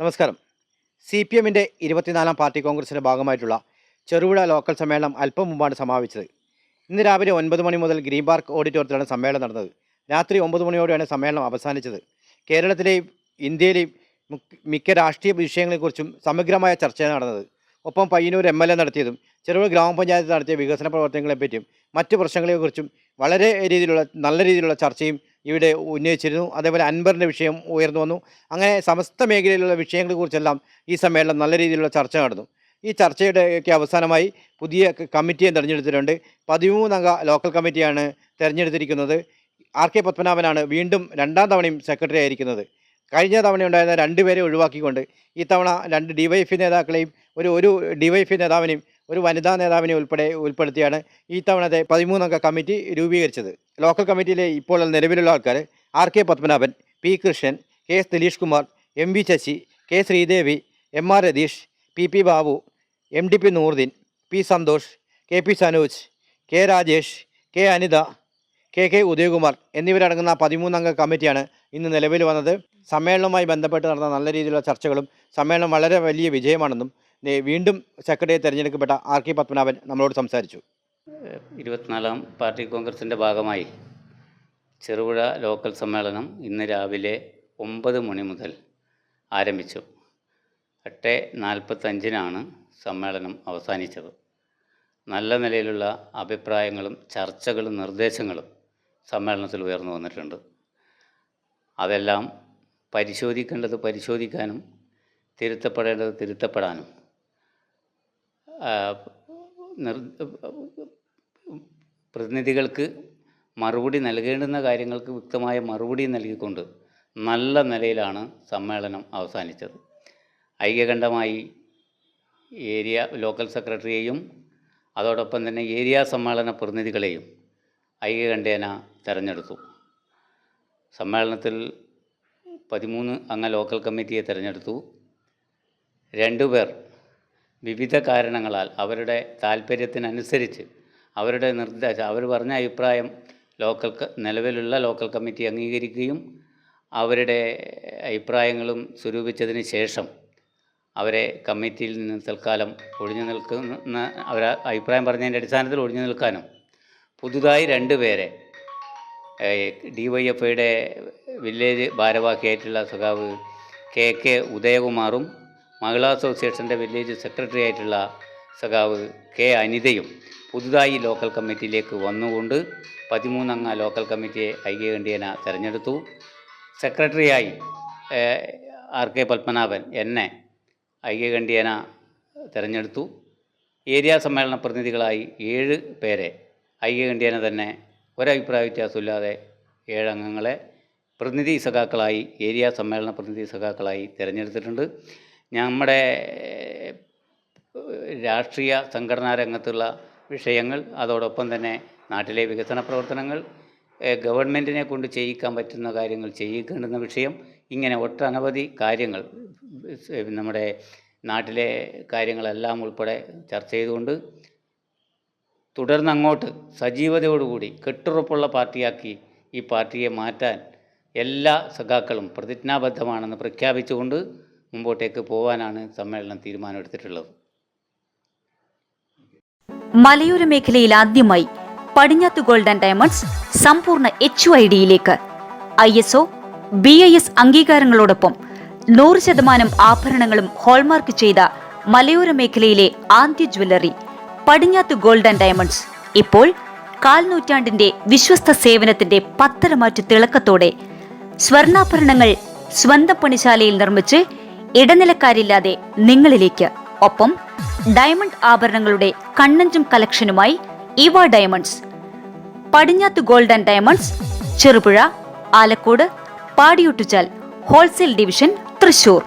നമസ്കാരം. C P എമ്മിന്റെ ഇരുപത്തിനാലാം പാർട്ടി കോൺഗ്രസിന്റെ ഭാഗമായിട്ടുള്ള ചെറുപുഴ ലോക്കൽ സമ്മേളനം അല്പം മുമ്പാണ് സമാപിച്ചത്. ഇന്ന് രാവിലെ ഒൻപത് മണി മുതൽ ഗ്രീൻ പാർക്ക് ഓഡിറ്റോറിയത്തിലാണ് സമ്മേളനം നടന്നത്. രാത്രി ഒമ്പത് മണിയോടെയാണ് സമ്മേളനം അവസാനിച്ചത്. കേരളത്തിലെയും ഇന്ത്യയിലെയും മുക്ക് രാഷ്ട്രീയ വിഷയങ്ങളെക്കുറിച്ചും സമഗ്രമായ ചർച്ചയാണ് നടന്നത്. ഒപ്പം പയ്യന്നൂർ എം എൽ എ നടത്തിയതും ചെറുപുഴ ഗ്രാമപഞ്ചായത്ത് നടത്തിയ വികസന പ്രവർത്തനങ്ങളെപ്പറ്റിയും മറ്റ് പ്രശ്നങ്ങളെക്കുറിച്ചും വളരെ രീതിയിലുള്ള നല്ല രീതിയിലുള്ള ചർച്ചയും ഇവിടെ ഉന്നയിച്ചിരുന്നു. അതേപോലെ അൻബറിന്റെ വിഷയം ഉയർന്നു വന്നു. അങ്ങനെ സമസ്ത മേഖലയിലുള്ള വിഷയങ്ങളെക്കുറിച്ചെല്ലാം ഈ സമ്മേളനം നല്ല രീതിയിലുള്ള ചർച്ച നടന്നു. ഈ ചർച്ചയുടെ ഒക്കെ അവസാനമായി പുതിയ കമ്മിറ്റിയെ തിരഞ്ഞെടുത്തിട്ടുണ്ട്. പതിമൂന്നംഗ ലോക്കൽ കമ്മിറ്റിയാണ് തിരഞ്ഞെടുത്തിരിക്കുന്നത്. ആർ കെ പത്മനാഭനാണ് വീണ്ടും രണ്ടാം തവണയും സെക്രട്ടറി ആയിരിക്കുന്നത്. കഴിഞ്ഞ തവണ ഉണ്ടായിരുന്ന രണ്ടുപേരെ ഒഴിവാക്കിക്കൊണ്ട് ഇത്തവണ രണ്ട് ഡിവൈഎഫ് നേതാക്കളെയും ഒരു ഒരു ഡിവൈഎഫ് നേതാവിനെയും ഒരു വനിതാ നേതാവിനെ ഉൾപ്പെടെ ഉൾപ്പെടുത്തിയാണ് ഈ തവണത്തെ പതിമൂന്നംഗ കമ്മിറ്റി രൂപീകരിച്ചത്. ലോക്കൽ കമ്മിറ്റിയിലെ ഇപ്പോൾ നിലവിലുള്ള ആൾക്കാർ R K Padmanabhan P Krishnan K S Dileesh Kumar M V Sasi K Sreedevi M R Ratheesh P P Babu M D P Nooruddin P Santhosh K P Sanoj K Rajesh K Anitha K K Udayakumar എന്നിവരടങ്ങുന്ന പതിമൂന്നംഗ കമ്മിറ്റിയാണ് ഇന്ന് നിലവിൽ വന്നത്. സമ്മേളനവുമായി ബന്ധപ്പെട്ട് നടന്ന നല്ല രീതിയിലുള്ള ചർച്ചകളും സമ്മേളനം വളരെ വലിയ വിജയമാണെന്നും വീണ്ടും സെക്രട്ടറി തിരഞ്ഞെടുക്കപ്പെട്ട ആർ കെ പത്മനാഭൻ നമ്മളോട് സംസാരിച്ചു. ഇരുപത്തിനാലാം പാർട്ടി കോൺഗ്രസിന്റെ ഭാഗമായി ചെറുപുഴ ലോക്കൽ സമ്മേളനം ഇന്ന് രാവിലെ ഒമ്പത് മണി മുതൽ ആരംഭിച്ചു. എട്ട് നാൽപ്പത്തഞ്ചിനാണ് സമ്മേളനം അവസാനിച്ചത്. നല്ല നിലയിലുള്ള അഭിപ്രായങ്ങളും ചർച്ചകളും നിർദ്ദേശങ്ങളും സമ്മേളനത്തിൽ ഉയർന്നു വന്നിട്ടുണ്ട്. അതെല്ലാം പരിശോധിക്കേണ്ടത് പരിശോധിക്കാനും തിരുത്തപ്പെടേണ്ടത് തിരുത്തപ്പെടാനും പ്രതിനിധികൾക്ക് മറുപടി നൽകേണ്ടുന്ന കാര്യങ്ങൾക്ക് വ്യക്തമായ മറുപടി നൽകിക്കൊണ്ട് നല്ല നിലയിലാണ് സമ്മേളനം അവസാനിച്ചത്. ഐക്യകണ്ഠമായി ഏരിയ ലോക്കൽ സെക്രട്ടറിയെയും അതോടൊപ്പം തന്നെ ഏരിയ സമ്മേളന പ്രതിനിധികളെയും ഐക്യകണ്ഠേന തിരഞ്ഞെടുത്തു. സമ്മേളനത്തിൽ പതിമൂന്ന് അംഗ ലോക്കൽ കമ്മിറ്റിയെ തിരഞ്ഞെടുത്തു. രണ്ടുപേർ വിവിധ കാരണങ്ങളാൽ അവരുടെ താല്പര്യത്തിനനുസരിച്ച് അവരുടെ നിർദ്ദേശം അവർ പറഞ്ഞ അഭിപ്രായം ലോക്കൽ നിലവിലുള്ള ലോക്കൽ കമ്മിറ്റി അംഗീകരിക്കുകയും അവരുടെ അഭിപ്രായങ്ങളും സ്വരൂപിച്ചതിന് ശേഷം അവരെ കമ്മിറ്റിയിൽ നിന്ന് തൽക്കാലം ഒഴിഞ്ഞു നിൽക്കുന്ന അവർ അഭിപ്രായം പറഞ്ഞതിന്റെ അടിസ്ഥാനത്തിൽ ഒഴിഞ്ഞു നിൽക്കാനും പുതുതായി രണ്ട് പേരെ ഡി വൈ എഫ് ഐയുടെ വില്ലേജ് ഭാരവാഹിയായിട്ടുള്ള സഖാവ് കെ കെ ഉദയകുമാറും മഹിളാ അസോസിയേഷന്റെ വില്ലേജ് സെക്രട്ടറി ആയിട്ടുള്ള സഖാവ് കെ അനിതയും പുതുതായി ലോക്കൽ കമ്മിറ്റിയിലേക്ക് വന്നുകൊണ്ട് പതിമൂന്നംഗ ലോക്കൽ കമ്മിറ്റിയെ ഐക്യകണ്ഠ്യേന തിരഞ്ഞെടുത്തു. സെക്രട്ടറിയായി ആർ കെ പത്മനാഭൻ എന്നെ ഐക്യകണ്ഠ്യേന തിരഞ്ഞെടുത്തു. ഏരിയ സമ്മേളന പ്രതിനിധികളായി ഏഴ് പേരെ ഐക്യകണ്ഠ്യേന തന്നെ ഒരഭിപ്രായ വ്യത്യാസമില്ലാതെ ഏഴംഗങ്ങളെ പ്രതിനിധി സഖാക്കളായി ഏരിയ സമ്മേളന പ്രതിനിധി സഖാക്കളായി തിരഞ്ഞെടുത്തിട്ടുണ്ട്. നമ്മുടെ രാഷ്ട്രീയ സംഘടനാ രംഗത്തുള്ള വിഷയങ്ങൾ അതോടൊപ്പം തന്നെ നാട്ടിലെ വികസന പ്രവർത്തനങ്ങൾ ഗവൺമെന്റിനെ കൊണ്ട് ചെയ്യിക്കാൻ പറ്റുന്ന കാര്യങ്ങൾ ചെയ്യിക്കേണ്ടുന്ന വിഷയം ഇങ്ങനെ ഒട്ടനവധി കാര്യങ്ങൾ നമ്മുടെ നാട്ടിലെ കാര്യങ്ങളെല്ലാം ഉൾപ്പെടെ ചർച്ച ചെയ്തുകൊണ്ട് തുടർന്ന് അങ്ങോട്ട് സജീവതയോടുകൂടി കെട്ടുറപ്പുള്ള പാർട്ടിയാക്കി ഈ പാർട്ടിയെ മാറ്റാൻ എല്ലാ സഖാക്കളും പ്രതിജ്ഞാബദ്ധമാണെന്ന് പ്രഖ്യാപിച്ചുകൊണ്ട് മുമ്പോട്ടേക്ക് പോകാനാണ് സമ്മേളനം തീരുമാനമെടുത്തിട്ടുള്ളത്. മലയോര മേഖലയിൽ ആദ്യമായി പടിഞ്ഞാത്ത് ഗോൾഡ് ആൻഡ് ഡയമണ്ട്സ് സമ്പൂർണ എച്ച് ഐ ഡിയിലേക്ക്. I S O B I S അംഗീകാരങ്ങളോടൊപ്പം നൂറ് ശതമാനം ആഭരണങ്ങളും ഹോൾമാർക്ക് ചെയ്ത മലയോര മേഖലയിലെ ആദ്യ jewellery Padinjath gold and diamonds. ഇപ്പോൾ കാൽനൂറ്റാണ്ടിന്റെ വിശ്വസ്ത സേവനത്തിന്റെ പത്തരമാറ്റ് തിളക്കത്തോടെ സ്വർണാഭരണങ്ങൾ സ്വന്തം പണിശാലയിൽ നിർമ്മിച്ച് ഇടനിലക്കാരില്ലാതെ നിങ്ങളിലേക്ക്. ഒപ്പം ഡയമണ്ട് ആഭരണങ്ങളുടെ കണ്ണഞ്ചും കളക്ഷനുമായി ഇവ diamonds Padinjath gold and diamonds Cherupuzha Alakode Padiyottuchal wholesale division Thrissur.